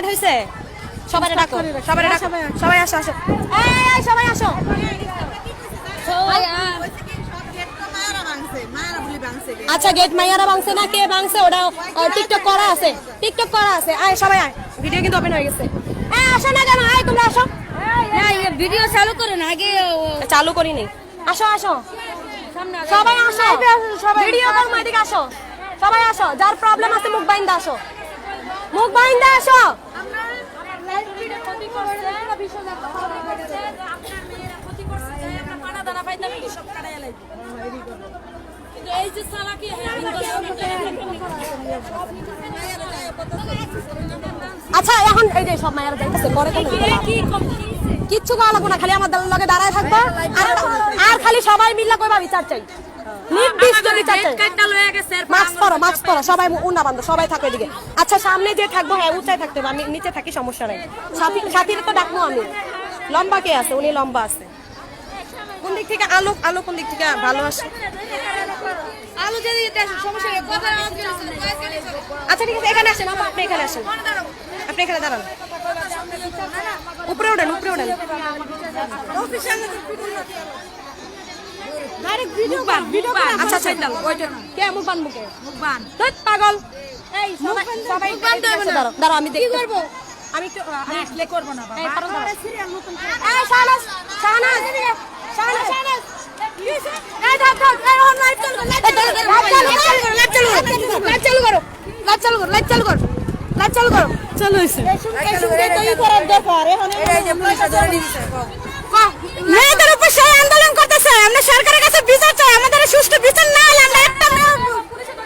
Start হয়েছে? সবাই ডাকো। সবাই ডাকো। সবাই আসো আসো। এই, সবাই আসো। আচ্ছা গেট মাইয়ারা ভাঙছে না? কে ভাঙছে? ওটা টিকটক করা আছে। টিকটক করা আছে। আয় সবাই আয়। ভিডিও কিন্তু ওপেন হয়ে গেছে। এই আসো না কেন? আয় তোমরা আসো। ভিডিও চালু করুন আগে চালু করি নি আসো। আসো সবাই আসো। ভিডিও করব এদিকে আসো। সবাই আসো। যার প্রবলেম আছে মুখ বাইন্দা আসো। মুখ বাইন্দা আসো। এই যে আচ্ছা এখন এই যে সব মায়েরা যাইতেছে পরে কিচ্ছু করা লাগবো না খালি আমার লগে দাঁড়ায় থাকবা। আর আর খালি সবাই মিল্লা কইবা বিচার চাই। নির্দিষ্ট মাস্ক পরো মাস্ক পরো সবাই উন্না বান্ধব সবাই থাকো এদিকে। আচ্ছা সামনে যে থাকব হ্যাঁ উঁচাই থাকতে হবে আমি নিচে থাকি সমস্যা নাই। সাথী সাথীর তো ডাকবো আমি। লম্বা কে আছে? উনি লম্বা আছে। কোন দিক থেকে আলো আলো কোন দিক থেকে ভালো আসে? আলু যদি সমস্যা আচ্ছা ঠিক আছে এখানে আসেন আপনি এখানে আসেন। আপনি এখানে দাঁড়ান। উপরে ওঠেন উপরে ওঠেন আচ্ছা আচ্ছা ওইটা কে মুখ বান মুখে ধ্যাৎ, পাগল এই সবাই সবাই একটু দাঁড়াও দাঁড়াও আমি দেখি করব আমি একটু প্লে করব না বাবা এই পারো দাঁড়াও এই শাহনাজ শাহনাজ শাহনাজ শাহনাজ এই ধর ধর এই ওর লাইট চালু কর লাইট চালু কর লাইট চালু করো লাইট চালু করো লাইট চালু করো লাইট চালু করো চালু হইছে এই শুনতে তো করার দরকার এখন এই যে পুলিশ ধরে নিছে মেয়েদের উপর সেই আন্দোলন করতেছে আমরা সরকারের কাছে বিচার চাই আমাদের সুষ্ঠু বিচার না হলে আমরা একটা মেয়ে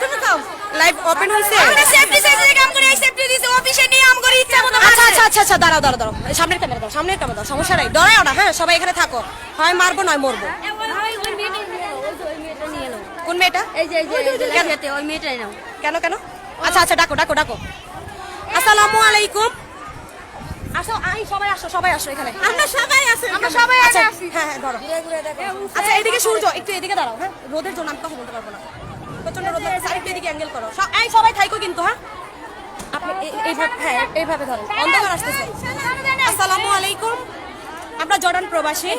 তুমি কাও লাইভ ওপেন হইছে আমরা সেফটি সেফটি কাম করে এই সেফটি দিছে অফিসে নিয়ে আম করে ইচ্ছা মতো আচ্ছা আচ্ছা আচ্ছা আচ্ছা দাঁড়াও দাঁড়াও। দাঁড়াও সামনের ক্যামেরা দাও সামনের ক্যামেরা দাও সমস্যা নাই। ডরাও না হ্যাঁ সবাই এখানে থাকো। হয় মারবো নয় মরবো। কোন মেয়েটা? এই যে এই যে এই যে লাইফেতে ওই মেয়েটাই নাও কেন কেন? আচ্ছা আচ্ছা ডাকো ডাকো ডাকো। আসসালামু আলাইকুম। আসো আই সবাই আসো সবাই আসো এখানে। আমরা সবাই আছি আমরা সবাই আছি। হ্যাঁ হ্যাঁ ধরো। আচ্ছা এদিকে সূর্য একটু এদিকে দাঁড়াও হ্যাঁ। রোদের জন্য আমি কথা বলতে পারব না। প্রচণ্ড রোদ। আরেকটু এদিকে অ্যাঙ্গেল করো। এই সবাই থাইকো কিন্তু হ্যাঁ। এইভাবে হ্যাঁ এইভাবে আসসালামু আলাইকুম। আমরা জর্ডান প্রবাসী।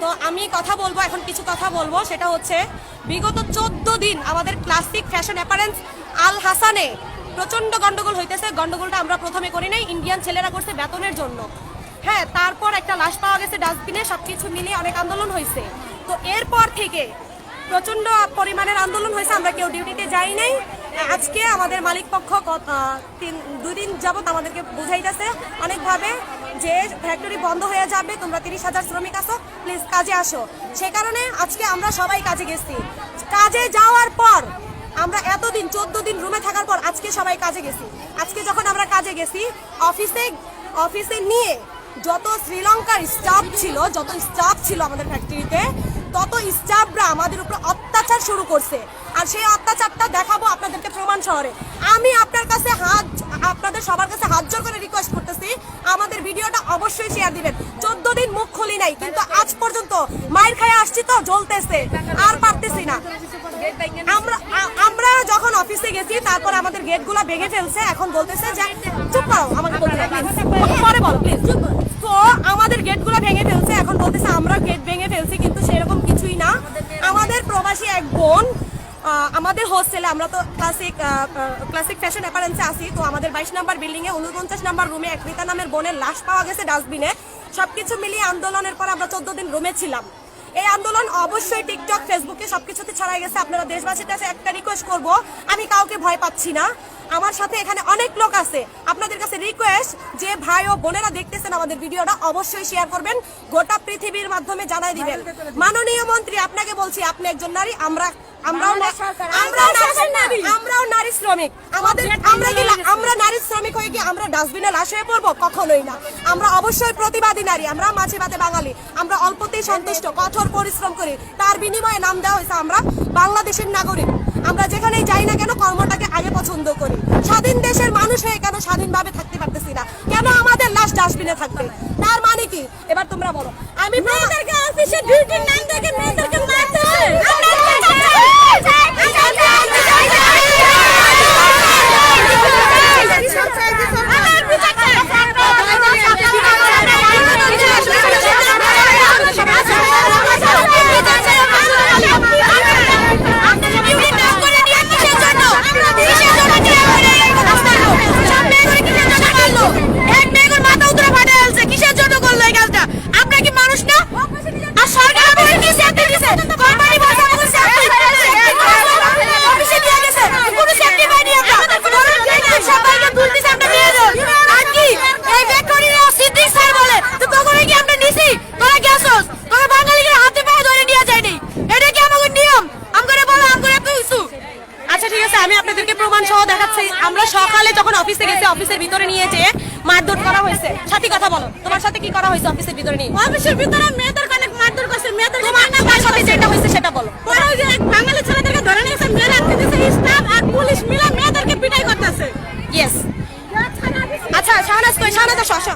তো আমি কথা বলব, এখন কিছু কথা বলব, সেটা হচ্ছে বিগত চোদ্দ দিন আমাদের ক্লাসিক ফ্যাশন অ্যাপারেন্স আল হাসানে প্রচণ্ড গন্ডগোল হইতেছে। গন্ডগোলটা আমরা প্রথমে করি নাই ইন্ডিয়ান ছেলেরা করছে বেতনের জন্য। হ্যাঁ তারপর একটা লাশ পাওয়া গেছে ডাস্টবিনে, সবকিছু মিলিয়ে অনেক আন্দোলন হয়েছে তো এরপর থেকে প্রচণ্ড পরিমাণের আন্দোলন হয়েছে আমরা কেউ ডিউটিতে যাই নাই। আজকে আমাদের মালিক পক্ষ তিন, দুই দিন যাবত আমাদেরকে বুঝাইতেছে অনেকভাবে যে ফ্যাক্টরি বন্ধ হয়ে যাবে, তোমরা তিরিশ হাজার শ্রমিক আসো প্লিজ কাজে আসো। সে কারণে আজকে আমরা সবাই কাজে গেছি। কাজে যাওয়ার পর, আমরা এতদিন, চোদ্দ দিন রুমে থাকার পর আজকে সবাই কাজে গেছি। আজকে যখন আমরা কাজে গেছি অফিসে অফিসে নিয়ে যত শ্রীলঙ্কার স্টাফ ছিল, যত স্টাফ ছিল আমাদের ফ্যাক্টরিতে তত স্টাফরা আমাদের উপর অত্যাচার শুরু করছে। আর সেই অত্যাচারটা দেখাবো আপনাদেরকে প্রমাণ শহরে আমি আপনার কাছে হাত, আপনাদের সবার কাছে হাত জোর করে রিকোয়েস্ট করতেছি। আমাদের ভিডিওটা অবশ্যই শেয়ার দিবেন। চোদ্দ দিন মুখ খুলি নাই, কিন্তু আজ পর্যন্ত মায়ের খায় আসছি তো, জ্বলতেছে। আর পারতেছি না। আমরা যখন অফিসে গেছি, তারপর আমাদের গেট গেটগুলো ভেঙে ফেলছে। এখন বলতেছে যে, চুপ করো, আমাকে বলতে। পরে বলো তো আমাদের গেটগুলো ভেঙে ফেলছে এখন বলতেছে আমরা গেট ভেঙে ফেলছি কিন্তু সেরকম কিছুই না আমাদের প্রবাসী এক বোন আহ, আমাদের হোস্টেলে আমরা তো ক্লাসিক ক্লাসিক ফ্যাশন অ্যাপারেন্সে আসি তো আমাদের বাইশ নাম্বার বিল্ডিং এ উনপঞ্চাশ নাম্বার রুমে এক রীতা নামের বোনের লাশ পাওয়া গেছে ডাস্টবিনে সবকিছু মিলিয়ে আন্দোলনের পর আমরা চোদ্দ দিন রুমে ছিলাম। এই আন্দোলন অবশ্যই টিকটক ফেসবুকে সবকিছুতে ছড়াই গেছে। আপনারা দেশবাসীর কাছে একটা রিকোয়েস্ট করব, আমি কাউকে ভয় পাচ্ছি না। আমার সাথে এখানে অনেক লোক আছে। আপনাদের কাছে রিকোয়েস্ট যে ভাই ও বোনেরা দেখতেছেন আমাদের ভিডিওটা অবশ্যই শেয়ার করবেন। গোটা পৃথিবীর মাধ্যমে জানাই দিবেন। মাননীয় মন্ত্রী আপনাকে বলছি আপনি একজন নারী আমরা আমরাও আমরাও নারী শ্রমিক। আমাদের আমরা কি আমরা নারী শ্রমিক হয়ে আমরা ডাস্টবিনে লাশ হয়ে পড়ব? কখনোই না। আমরা অবশ্যই প্রতিবাদী নারী। আমরা মাঝে মাঝে বাঙালি। আমরা অল্পতেই সন্তুষ্ট কঠোর পরিশ্রম করি। তার বিনিময়ে নাম দেওয়া হয়েছে আমরা বাংলাদেশের নাগরিক। আমরা যেখানেই যাই না কেন কর্মটাকে আগে পছন্দ করি। স্বাধীন দেশের মানুষ হয়ে কেন স্বাধীনভাবে থাকতে পারতেছি না? কেন আমাদের লাশ ডাস্টবিনে থাকবে? তার মানে কি? এবার তোমরা বলো। আমি মেয়েদেরকে অফিসে ডিউটির নাম দেখে মেয়েদেরকে মারতেছে আমরা বিচার চাই। আমরা বিচার চাই। আমি আপনাদেরকে প্রমাণ সহ দেখাচ্ছি আমরা সকালে যখন অফিসে গেছি অফিসের ভিতরে নিয়ে যেয়ে মারধর করা হয়েছে সাথী কথা বলো। তোমার সাথে কি করা হয়েছে অফিসের ভিতরে নিয়ে? অফিসের ভিতরে মেয়েদের অনেক মারধর করছে মেয়েদের তোমার সাথে যেটা হয়েছে সেটা বলো। পরে ওই যে এক বাঙালি ছেলেদেরকে ধরে নিয়েছে মেয়েরা আটকে দিয়েছে স্টাফ আর পুলিশ মিলে মেয়েদেরকে পিটাই করতেছে। ইয়েস আচ্ছা শাহনাজ কই? শাহনাজ আসো আসো।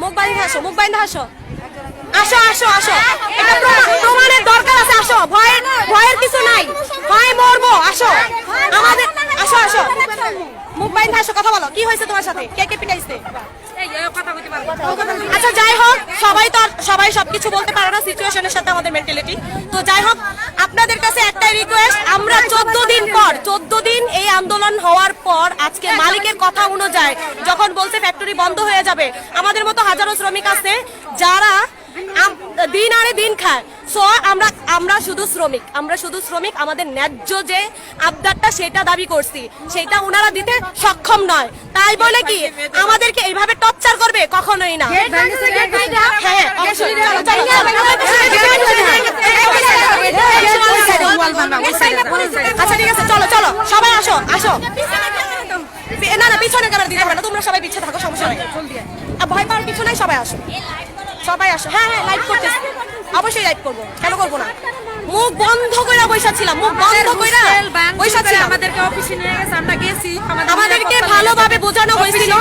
মুখ বাইন্ধে আসো মুখ বাইন্ধে আসো আসো আসো আসো। এটা প্রমা- প্রমাণের দরকার আছে আসো। ভয়ের ভয়ের কিছু নাই। ভয় মরবো আসো। আমাদের আসো আসো। মুখ বাইন্ধে আসো কথা বলো। কি হয়েছে তোমার সাথে? কে কে পিটাইছে? আচ্ছা যাই হোক, সবাই তো সবাই সবকিছু বলতে পারে না সিচুয়েশনের সাথে আমাদের মেন্টালিটি তো যাই হোক, আপনাদের কাছে একটাই রিকোয়েস্ট আমরা চোদ্দ দিন পর, চোদ্দ দিন এই আন্দোলন হওয়ার পর আজকে মালিকের কথা অনুযায়ী যখন বলছে ফ্যাক্টরি বন্ধ হয়ে যাবে, আমাদের মতো হাজারো শ্রমিক আছে যারা দিন আরে দিন খায়। সো আমরা আমরা শুধু শ্রমিক আমরা শুধু শ্রমিক আমাদের ন্যায্য যে আবদারটা সেটা দাবি করছি সেটা ওনারা দিতে সক্ষম নয় তাই বলে কি আমাদেরকে এইভাবে টর্চার করবে কখনোই না হ্যাঁ। আচ্ছা ঠিক আছে চলো চলো সবাই আসো আসো না না পিছনে ক্যামেরা দিতে হবে না তোমরা সবাই পিছিয়ে থাকো সমস্যা নেই ভয় পাওয়ার কিছু নাই সবাই আসো সবাই আসো হ্যাঁ হ্যাঁ লাইভ করতেছি অবশ্যই লাইভ করব কেন করব না? মুখ বন্ধ কইরা বৈশা ছিলাম মুখ বন্ধ কইরা বৈশা ছিলাম আমাদেরকে অফিসে নিয়ে গেছে আমরা গেছি আমাদেরকে ভালোভাবে বোঝানো হয়েছিল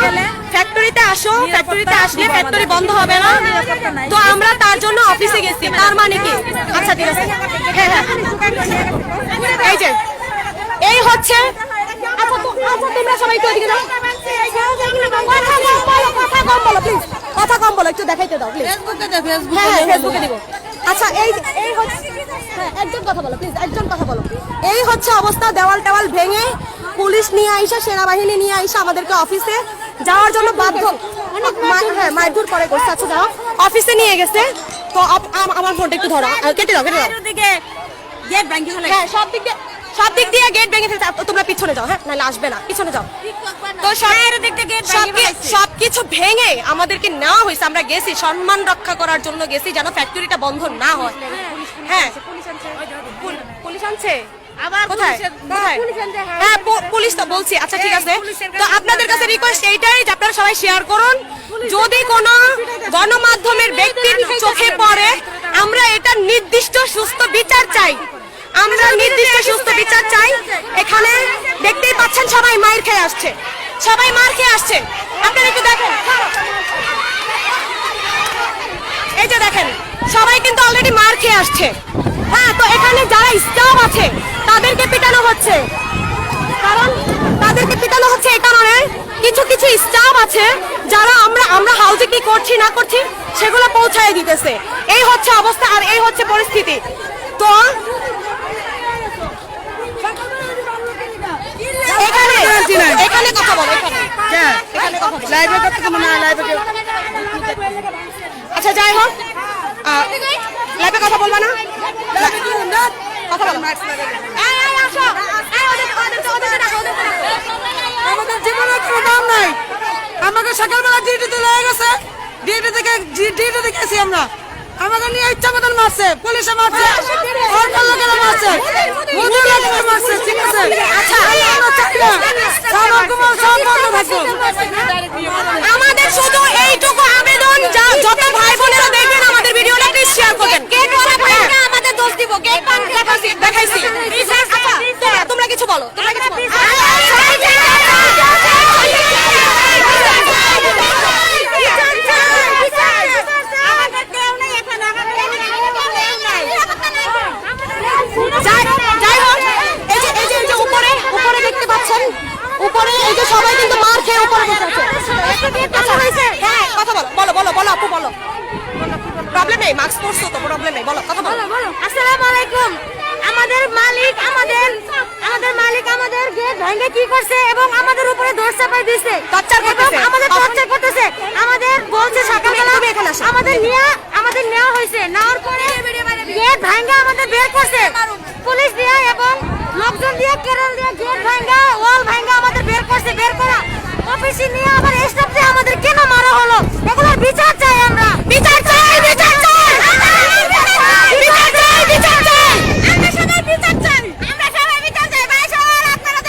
ফ্যাক্টরিতে আসো ফ্যাক্টরিতে আসলে ফ্যাক্টরি বন্ধ হবে না। তো আমরা তার জন্য অফিসে গেছি তার মানে কি? আচ্ছা ঠিক আছে। হ্যাঁ হ্যাঁ। এই যে এই হচ্ছে আচ্ছা তো আচ্ছা তোমরা সবাই একটু ওদিকে যাও। কথা কম বলো কথা কম বলো প্লিজ কথা কম বলো একটু দেখাইতে দাও প্লিজ ফেসবুকে দে ফেসবুকে হ্যাঁ ফেসবুকে দিব। আচ্ছা এই এই হচ্ছে হ্যাঁ একজন কথা বলো প্লিজ একজন কথা বলো। এই হচ্ছে অবস্থা দেওয়াল টেওয়াল ভেঙে পুলিশ নিয়ে আইসা সেনাবাহিনী নিয়ে আইসা আমাদেরকে অফিসে যাওয়ার জন্য বাধ্য। মা- হ্যাঁ মারধর করে করছে। আচ্ছা যাও। অফিসে নিয়ে গেছে। তো আম- আমার ফোনটা একটু ধরো। কেটে দাও কেটে দাও। গেট ব্যাংকে হ্যাঁ সব দিক দিয়ে সব দিক দিয়ে গেট ভেঙে ফেলছে। তোমরা পিছনে যাও হ্যাঁ? নাহলে আসবে না। পিছনে যাও। তো সব সবকিছু ভেঙে আমাদেরকে নেওয়া হয়েছে। আমরা গেছি সম্মান রক্ষা করার জন্য গেছি যেন ফ্যাক্টরিটা বন্ধ না হয়। হ্যাঁ। পুল- পুলিশ আনছে। আবার কোথায়? কোথায়? পুলিশ হ্যাঁ। হ্যাঁ পুলিশ তো বলছি। আচ্ছা ঠিক আছে। তো আপনাদের কাছে রিকোয়েস্ট এইটাই যে আপনারা সবাই শেয়ার করুন। যদি কোনো গণমাধ্যমের ব্যক্তির চোখে পড়ে আমরা এটা নির্দিষ্ট সুস্থ বিচার চাই। আমরা নির্দিষ্ট সুস্থ বিচার চাই। এখানে দেখতেই পাচ্ছেন সবাই মার খেয়ে আসছে। সবাই মার খেয়ে আসছে। আপনারা একটু দেখেন। এই যে দেখেন, সবাই কিন্তু অলরেডি মার খেয়ে আসছে। হ্যাঁ তো এখানে যারা স্টাফ আছে, তাদেরকে পিটানো হচ্ছে। কারণ তাদেরকে পিটানো হচ্ছে এই কারণে কিছু কিছু স্টাফ আছে যারা আমরা আমরা হাউজে কি করছি, না করছি, সেগুলো পৌঁছায় দিতেছে। এই হচ্ছে অবস্থা আর এই হচ্ছে পরিস্থিতি। তো এখানে এখানে কথা বলো এখানে। এখানে কথা লাইভে মনে হয় লাইভে আচ্ছা যাই হোক। লাইভে কথা বলবা না? কথা বলো। আমাদের জীবনের কোনো দাম নাই। আমাকে সকালবেলা ডিউটিতে লেগে গেছে। ডিউটি থেকে ডিউটি থেকে আমরা। আমাকে নিয়ে ইচ্ছা মতন মারছে পুলিশে মারছে অন্য লোকেরা মারছে মোদি লোকেরা মারছে ঠিক আছে? আচ্ছা। না। আমাদের শুধু এইটুকু আবেদন যত ভাই বোনেরা দেখবেন আমাদের ভিডিওটা প্লিজ শেয়ার করবেন। গেট ওয়ালা ভাইরা আমাদের দোষ দিব। গেট পান দেখাইছি আচ্ছা তোমরা কিছু বলো তোমরা কিছু বলো যাই যাই হোক এই যে এই যে এই যে উপরে উপরে দেখতে পাচ্ছেন উপরে এই যে সবাই কিন্তু মার খেয়ে উপরে বসে আছে আচ্ছা হয়েছে হ্যাঁ কথা বলো বলো বলো বলো আপু বলো প্রবলেম নেই মাস্ক পরছো তো প্রবলেম নেই বলো কথা বলো। আসসালামু আলাইকুম। আমাদের মালিক আমাদের আমাদের মালিক আমাদের গেট ভেঙে কি করছে এবং আমাদের উপরে দোষ চাপাই দিছে। Torture করতেছে। আমাদের টর্চার করতেছে। আমাদের বলছে সকালবেলা এখানে আসো। আমাদের নিয়ে আমাদের নেওয়া হয়েছে। নেওয়ার পরে গেট ভাঙা আমাদের বের করছে। পুলিশ দিয়ে এবং লোকজন দিয়ে কেরল দিয়ে গেট ভাঙা ওয়াল ভাঙা আমাদের বের করছে। বের করা। অফিসে নিয়ে আবার স্টাফ দিয়ে আমাদের কেন মারা হলো এগুলোর বিচার চাই আমরা বিচার চাই বিচার চাই বিচার চাই বিচার চাই আমরা সবাই বিচার চাই আমরা সবাই বিচার চাই ভাই সবার আপনারা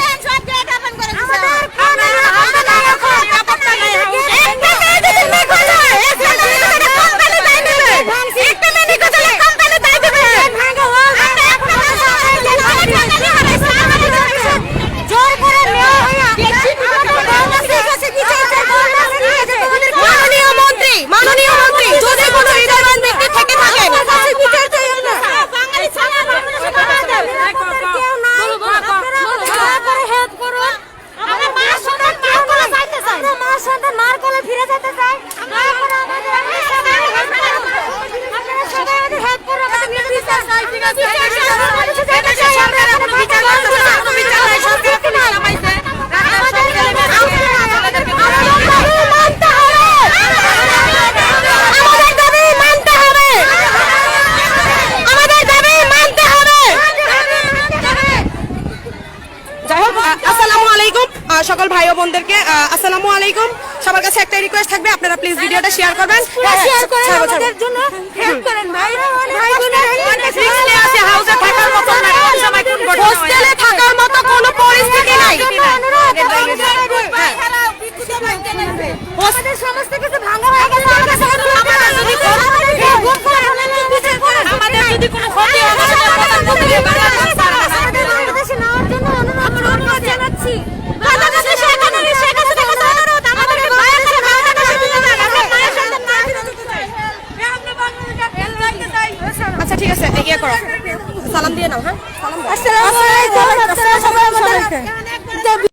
আহ, সকল ভাই ও বোনদেরকে আসসালামু আলাইকুম সবার কাছে একটা রিকোয়েস্ট থাকবে আপনারা প্লিজ ভিডিওটা শেয়ার করবেন শেয়ার করেন। আমাদের জন্য হেল্প করেন ভাই ভাই হোস্টেলে আছে, হাউসে থাকার মতো না, কোন কোন হোস্টেলে থাকার মতো কোনো পরিস্থিতি নাই হ্যাঁ। আমাদের সমস্ত কিছু ভাঙা হয়ে গেছে আমাদের যদি